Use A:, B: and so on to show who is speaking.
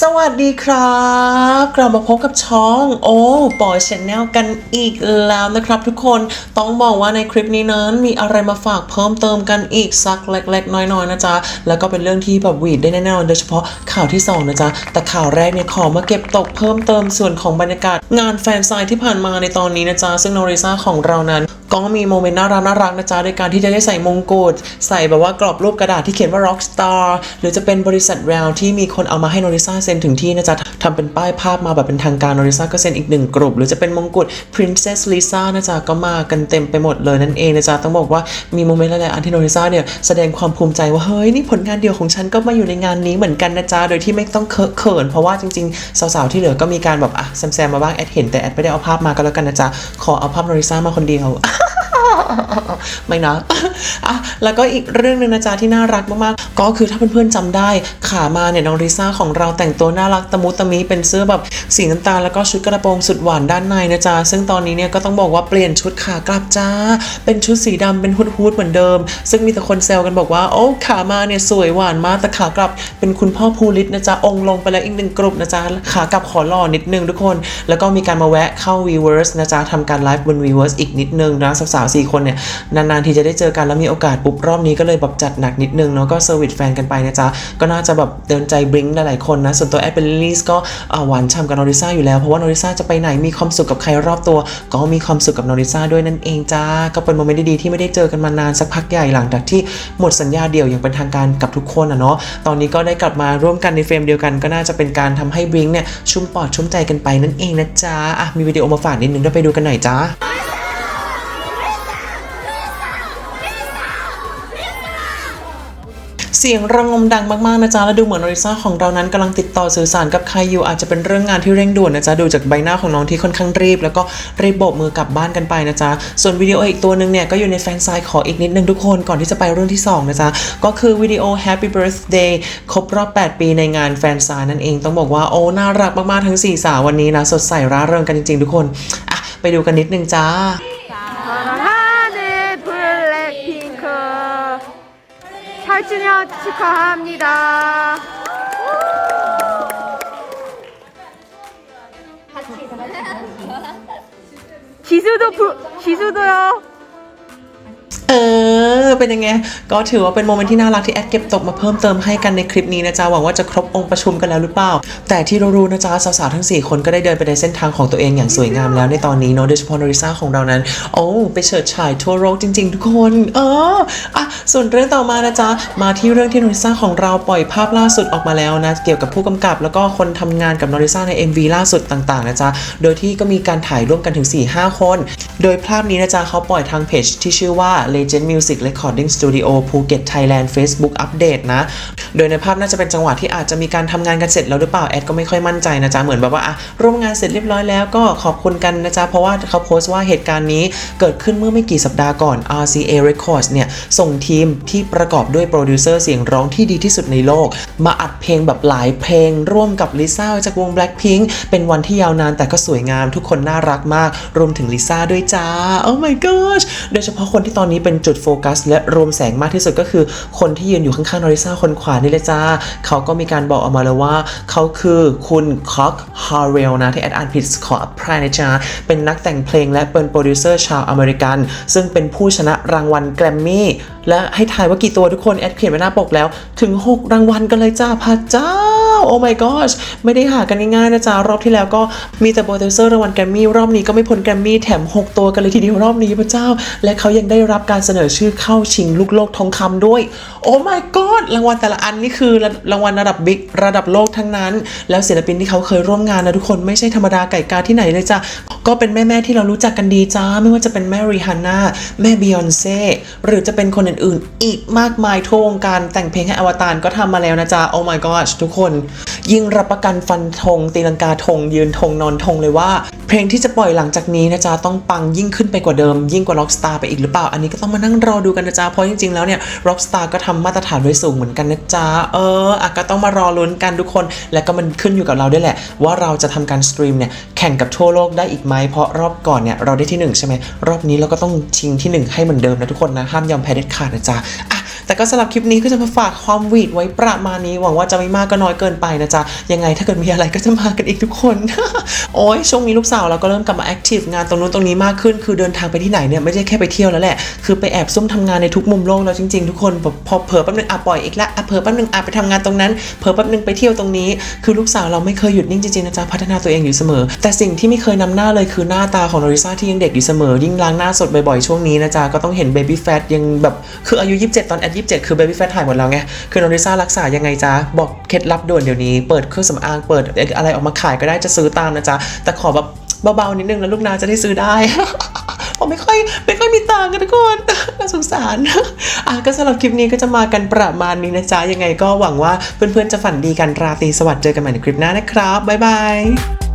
A: สวัสดีครับ กลับมาพบกับช่องโอ้ปอยชแนลกันอีกแล้วนะครับ ทุกคนต้องบอกว่าในคลิปนี้นั้นมีอะไรมาฝากเพิ่มเติมกันอีกสักเล็ก ๆ น้อยๆนะจ๊ะแล้วก็เป็นเรื่องที่แบบวีดได้แน่นอนโดยเฉพาะข่าวที่2นะจ๊ะแต่ข่าวแรกเนี่ยขอมาเก็บตกเพิ่มเติมส่วนของบรรยากาศ งานแฟนไซน์ที่ผ่านมาในตอนนี้นะจ๊ะซึ่งโนริซาของเรานั้น ก็มีโมเมนต์น่ารักน่ารักนะจ๊ะในการที่จะได้ใส่มงกุฎใส่แบบว่ากรอบรูปกระดาษที่เขียนว่า Rockstar หรือจะเป็นบริษัทแววที่มีคนเอามาให้โนริซาเซ็นถึงที่นะจ๊ะทำเป็นป้ายภาพมาแบบเป็นทางการโนริซาก็เซ็นอีกหนึ่งกลุ่มหรือจะเป็นมงกุฎ Princess Lisa นะจ๊ะก็มากันเต็มไปหมดเลยนั่นเองนะจ๊ะต้องบอกว่ามีโมเมนต์หลายๆอันที่โนริซาเนี่ยแสดงความภูมิใจว่าเฮ้ยนี่ผลงานเดียวของฉันก็มาอยู่ในงานนี้เหมือนกันนะจ๊ะโดยที่ไม่ต้องเคอะเขินเพราะว่าจริงๆ สาวๆที่เหลือก็มีการแบบอะแซมๆมาบ้างแอดเห็นแต่แอดไม่ได้เอาภาพมาก็แล้วกันนะจ๊ะขอเอาภาพโนริซามาคนเดียว ไม่นะอะแล้วก็อีกเรื่องหนึ่งนะจ๊ะที่น่ารักมากๆ ก็คือถ้าเพื่อนๆจำได้ ขามาเนี่ยน้องริซ่าของเราแต่งตัวน่ารักตะมุตะมิเป็นเสื้อแบบสีน้ำตาลแล้วก็ชุดกระโปรงสุดหวานด้านในนะจ๊ะซึ่งตอนนี้เนี่ยก็ต้องบอกว่าเปลี่ยนชุดขากลับจ้า เป็นชุดสีดำเป็นฮูดฮูดเหมือนเดิม ซึ่งมีแต่คนแซวกันบอกว่าโอ้ขามาเนี่ยสวยหวานมากแต่ขากลับเป็นคุณพ่อภูริศนะจ๊ะองลงไปแล้วอีกหนึ่งกลุ่มนะจ๊ะขากลับขอหล่อนิดนึงทุกคน แล้วก็มีการมาแวะเข้า Weverse นะจ๊ะทำการไลฟ์บน Weverse อีกนิดนึงนะสาวๆสี่คนเนี่ยนานๆทีจะได้เจอกันแล้วมีโอกาสปุ๊บรอบนี้ก็เลยแบบจัดหนักนิดนึงเนาะก็เซอร์วิสแฟนกันไปนะจ๊ะก็น่าจะแบบเดินใจบริ้งหลายๆคนนะส่วนตัวแอดเป็นลิลี่ก็หวานฉ่ำกับนอริซ่าอยู่แล้วเพราะว่านอริซ่าจะไปไหนมีความสุขกับใครรอบตัว ก็มีความสุขกับนอริซ่าด้วยนั่นเองจ้าก็เป็นโมเมนต์ดีๆที่ไม่ได้เจอกันมานานสักพักใหญ่หลังจากที่หมดสัญญาเดี่ยวอย่างเป็นทางการกับทุกคนอะเนาะตอนนี้ก็ได้กลับมาร่วมกันในเฟรมเดียวกันก็น่าจะเป็นการทำให้บริ้งเนี่ยชุ่มปอดชุ่มใจกันไปนั่นเองนะจ๊ะอะมีวิดีโอมาฝากนิดนึงด้วยไปดูกันหน่อยจ้า เสียงระงมดังมากๆนะจ๊ะแล้วดูเหมือนอริซาของเรานั้นกำลังติดต่อสื่อสารกับใครอยู่อาจจะเป็นเรื่องงานที่เร่งด่วนนะจ๊ะดูจากใบหน้าของน้องที่ค่อนข้างรีบ แล้วก็รีบโบกมือกลับบ้านกันไปนะจ๊ะส่วนวิดีโออีกตัวหนึ่งเนี่ยก็อยู่ในแฟนไซน์ขออีกนิดนึงทุกคนก่อนที่จะไปเรื่องที่2นะจ๊ะก็คือวิดีโอ Happy Birthday ครบรอบ 8 ปีในงานแฟนไซน์นั่นเองต้องบอกว่าโอ้น่ารักมากๆทั้งสี่สาววันนี้นะสดใสร่าเริงกันจริงๆทุกคนอะไปดูกันนิดนึงจ้า
B: 8주년 축하합니다. 지수도 부, 지수도요.
A: เออเป็นยังไง ก็ถือว่าเป็นโมเมนต์ที่น่ารักที่แอดเก็บตกมาเพิ่มเติมให้กันในคลิปนี้นะจ๊ะหวังว่าจะครบองค์ประชุมกันแล้วหรือเปล่า แต่ที่เรารู้นะจ๊ะสาวๆทั้ง 4 คนก็ได้เดินไปในเส้นทางของตัวเองอย่างสวยงามแล้วในตอนนี้เนาะโดยเฉพาะนริซ่าของเรานั้น โอ้ไปเฉิดฉายทั่วโลกจริง ๆ ทุกคนเอออะส่วนเรื่องต่อมานะจ๊ะมาที่เรื่องที่นริซ่าของเราปล่อยภาพล่าสุดออกมาแล้วนะเกี่ยวกับผู้กำกับ แล้วก็คนทำงานกับนริซ่าใน MV ล่าสุดต่างๆนะจ๊ะโดยที่ก็มีการถ่ายร่วมกันถึง 4-5 คน โดยภาพนี้นะจ๊ะเขาปล่อยทางเพจที่ชื่อว่า Legend Music Recording Studio ภูเก็ต Thailand Facebook Update นะ โดยในภาพน่าจะเป็นจังหวะที่อาจจะมีการทำงานกันเสร็จแล้วหรือเปล่า แอดก็ไม่ค่อยมั่นใจนะจ๊ะ เหมือนแบบว่าอะร่วมงานเสร็จเรียบร้อยแล้วก็ขอบคุณกันนะจ๊ะ เพราะว่าเขาโพสต์ว่าเหตุการณ์นี้เกิดขึ้นเมื่อไม่กี่สัปดาห์ก่อน RCA Records เนี่ยส่งทีมที่ประกอบด้วยโปรดิวเซอร์เสียงร้องที่ดีที่สุดในโลก มาอัดเพลงแบบหลายเพลง ร่วมกับลิซ่าจากวง Blackpink เป็นวันที่ยาวนานแต่ก็สวยงามทุกคนน่ารักมาก รวมถึงลิซ่าด้วยจ้า Oh my gosh โดยเฉพาะคนที่ตอนนี้เป็นจุดโฟกัสและรวมแสงมากที่สุดก็คือ คนที่ยืนอยู่ข้างๆนอริซ่าคนขวานี่เลยจ้าเขาก็มีการบอกออกมาแล้วว่า เขาคือคุณคอกฮาร์เรลนะ ที่แอดอ่านผิดขออภัยนะจ๊ะเป็นนักแต่งเพลงและเป็นโปรดิวเซอร์ชาวอเมริกัน ซึ่งเป็นผู้ชนะรางวัลแกรมมี่และให้ทายว่ากี่ตัวทุกคนแอดเขียนไว้หน้าปกแล้ว ถึง 6 รางวัลกันเลยจ้าพระเจ้า โอ้ my gosh ไม่ได้หากันง่ายๆนะจ๊ะ รอบที่แล้วก็มีแต่โปรดิวเซอร์รางวัลแกรมมี่รอบนี้ก็ไม่พ้นแกรมมี่แถม 6 ตัวกันเลยทีเดียวรอบนี้พระเจ้า และเขายังได้รับการเสนอชื่อเข้าชิงลูกโลกทองคำด้วย โอ้ my god รางวัลแต่ละอันนี่คือรางวัลระดับบิ๊กระดับโลกทั้งนั้น แล้วศิลปินที่เขาเคยร่วมงานนะทุกคนไม่ใช่ธรรมดาไก่กาที่ไหนเลยจ้ะก็เป็นแม่ๆที่เรารู้จักกันดีจ้า ไม่ว่าจะเป็นแม่ริฮาน่าแม่บิยอนเซ่หรือจะเป็นคนอื่นๆ อีกมากมายทั่ววงการแต่งเพลงให้อวตารก็ทำมาแล้วนะจ๊ะโอ้ my god ทุกคน ยิ่งรับประกันฟันธงตีลังกาธงยืนธงนอนธงเลยว่า เพลงที่จะปล่อยหลังจากนี้นะจ๊ะต้องปังยิ่งขึ้นไปกว่าเดิม ยิ่งกว่า Rockstar ไปอีกหรือเปล่า อันนี้ก็ต้องมานั่งรอดูกันนะจ๊ะเพราะจริงๆแล้วเนี่ย Rockstar ก็ทำมาตรฐานไว้สูงเหมือนกันนะจ๊ะเอออะก็ต้องมารอลุ้นกันทุกคน และก็มันขึ้นอยู่กับเราด้วยแหละ ว่าเราจะทำการสตรีมเนี่ยแข่งกับทั่วโลกได้อีกไหมเพราะรอบก่อนเนี่ยเราได้ที่หนึ่งใช่ไหมรอบนี้เราก็ต้องชิงที่หนึ่งให้เหมือนเดิมนะทุกคนนะห้ามยอมแพ้เด็ดขาดนะจ๊ะอะ แต่ก็สำหรับคลิปนี้ก็จะมาฝากความหวีดไว้ประมาณนี้ หวังว่าจะไม่มากก็น้อยเกินไปนะจ๊ะ ยังไงถ้าเกิดมีอะไรก็จะมากันอีกทุกคน โอ้ยช่วงนี้ลูกสาวเราก็เริ่มกลับมาแอคทีฟงานตรงนู้นตรงนี้มากขึ้น คือเดินทางไปที่ไหนเนี่ยไม่ใช่แค่ไปเที่ยวแล้วแหละ คือไปแอบซุ่มทำงานในทุกมุมโลกแล้วจริงๆทุกคนแบบพอเผลอแป๊บนึงอะปล่อยอีกละอะเผลอแป๊บนึงอะไปทำงานตรงนั้นเผลอแป๊บนึงไปเที่ยวตรงนี้ คือลูกสาวเราไม่เคยหยุดนิ่งจริงๆนะจ๊ะพัฒนาตัวเองอยู่เสมอ แต่สิ่งที่ไม่เคยนำหน้าเลยคือหน้าตาของโริซาที่ยังเด็กอยู่เสมอยิ่งล้างหน้าสดบ่อยๆช่วงนี้นะจ๊ะก็ต้องเห็นเบบี้แฟตยังแบบคืออายุ 27 ตอนแอด27คือเบบี้แฟตหายหมดแล้วไง คือโนริซ่ารักษายังไงจ๊ะ บอกเคล็ดลับด่วนเดี๋ยวนี้ เปิดเครื่องสำอาง เปิดอะไรออกมาขายก็ได้จะซื้อตามนะจ๊ะ แต่ขอแบบเบาๆนิดนึงนะลูกนาจะได้ซื้อได้ผมไม่ค่อยไม่ค่อยมีตังค์กันทุกคนน่าสงสาร อะก็สำหรับคลิปนี้ก็จะมากันประมาณนี้นะจ๊ะ ยังไงก็หวังว่าเพื่อนๆจะฝันดีกันราตรีสวัสดิ์เจอกันใหม่ในคลิปหน้านะครับบ๊ายบาย